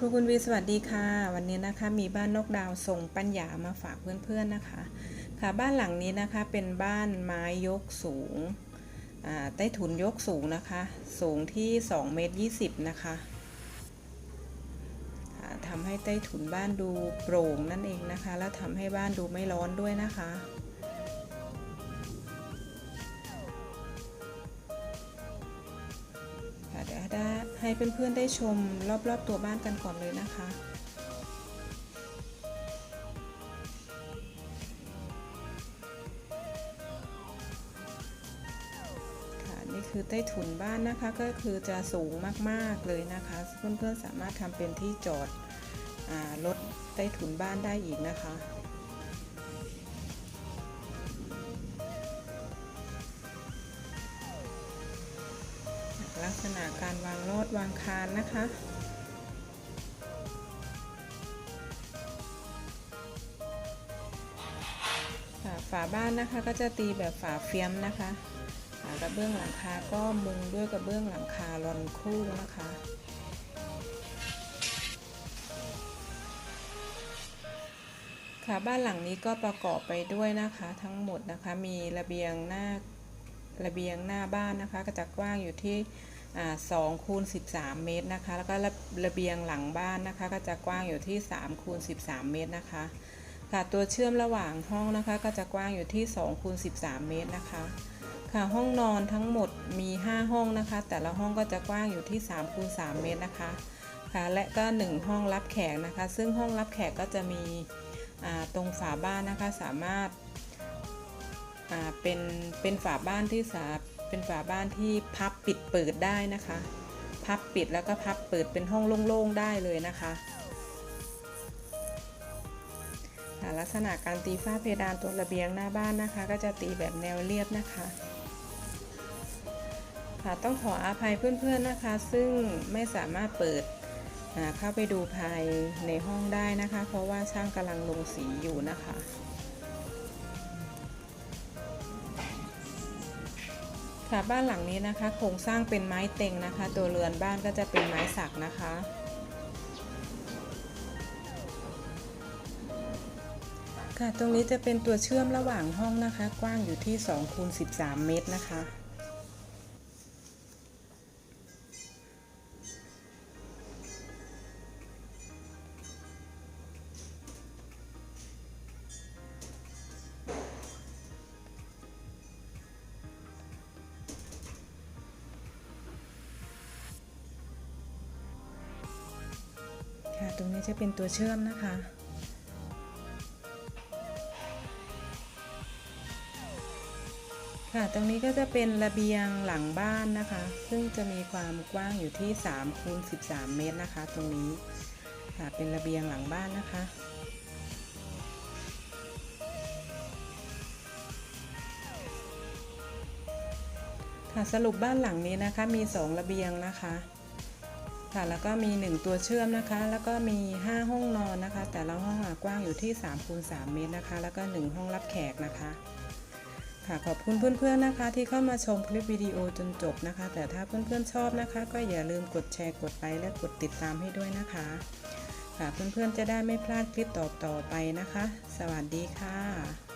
ครูคุณวีสวัสดีค่ะ วันนี้นะคะมีบ้านนกดาวทรงปัญญามาฝากเพื่อนๆนะคะ ค่ะบ้านหลังนี้นะคะเป็นบ้านไม้ยกสูงอ่าใต้ถุนยกสูงนะคะ สูงที่2เมตร20นะคะคะทำให้ใต้ถุนบ้านดูโปร่งนั่นเองนะคะ แล้วทำให้บ้านดูไม่ร้อนด้วยนะคะ ให้เพื่อนๆได้ชมรอบๆตัวบ้านกันก่อนเลยนะคะนี่คือใต้ถุนบ้านนะคะก็คือจะสูงมากๆเลยนะคะ เพื่อนๆสามารถทำเป็นที่จอดอรถใต้ถุนบ้านได้อีกนะคะ ดวางคานนะคะ ฝาฝาบ้านนะคะก็จะตีแบบฝาเฟียมนะคะฝากระเบื้องหลังคาก็มุงด้วยกระเบื้องหลังคาลอนคู่นะคะค่ะบ้านหลังนี้ก็ประกอบไปด้วยนะคะทั้งหมดนะคะมีระเบียงหน้าระเบียงหน้าบ้านนะคะ ก็จะกว้างอยู่ที่ สองคูณ13 เมตรนะคะ แล้วก็ระระเบียงหลังบ้านนะคะ ก็จะกว้างอยู่ที่3คูณ13 เมตรนะคะค่ะตัวเชื่อมระหว่างห้องนะคะ ก็จะกว้างอยู่ที่2คูณ13 เมตรนะคะค่ะห้องนอนทั้งหมดมี 5 ห้องนะคะ แต่ละห้องก็จะกว้างอยู่ที่3คูณ3เมตรนะคะค่ะและก็ 1 ห้องรับแขกนะคะ ซึ่งห้องรับแขกก็จะมีตรงฝาบ้านนะคะสามารถเป็นเป็นฝาบ้านที่สา เป็นฝาบ้านที่พับปิดเปิดได้นะคะ พับปิดแล้วก็พับเปิดเป็นห้องโล่งๆได้เลยนะคะลักษณะการตีฝ้าเพดานตัวระเบียงหน้าบ้านนะคะ ก็จะตีแบบแนวเรียบนะคะค่ะต้องขออภัยเพื่อนๆนะคะ ซึ่งไม่สามารถเปิดเข้าไปดูภายในห้องได้นะคะ เพราะว่าช่างกำลังลงสีอยู่นะคะ ค่ะบ้านหลังนี้นะคะโครงสร้างเป็นไม้เต็งนะคะ ตัวเรือนบ้านก็จะเป็นไม้สักนะคะ ค่ะตรงนี้จะเป็นตัวเชื่อมระหว่างห้องนะคะ กว้างอยู่ที่2คูณ13 เมตรนะคะค่ะ ตรงนี้จะเป็นตัวเชื่อมนะคะ ค่ะ ตรงนี้ก็จะเป็นระเบียงหลังบ้านนะคะ ซึ่งจะมีความกว้างอยู่ที่3คูณ13 เมตรนะคะ ตรงนี้ ค่ะ เป็นระเบียงหลังบ้านนะคะค่ะสรุปบ้านหลังนี้นะคะมี 2 ระเบียงนะคะ ค่ะแล้วก็มี 1 ตัวเชื่อมนะคะ แล้วก็มี 5 ห้องนอนนะคะ แต่ละห้องกว้างอยู่ที่3คูณ3เมตรนะคะ แล้วก็ 1 ห้องรับแขกนะคะค่ะขอบคุณเพื่อนๆนะคะ ที่เข้ามาชมคลิปวิดีโอจนจบนะคะ แต่ถ้าเพื่อนๆชอบนะคะ ก็อย่าลืมกดแชร์กดไลค์และกดติดตามให้ด้วยนะคะ ค่ะเพื่อนๆจะได้ไม่พลาดคลิปต่อๆไปนะคะ สวัสดีค่ะ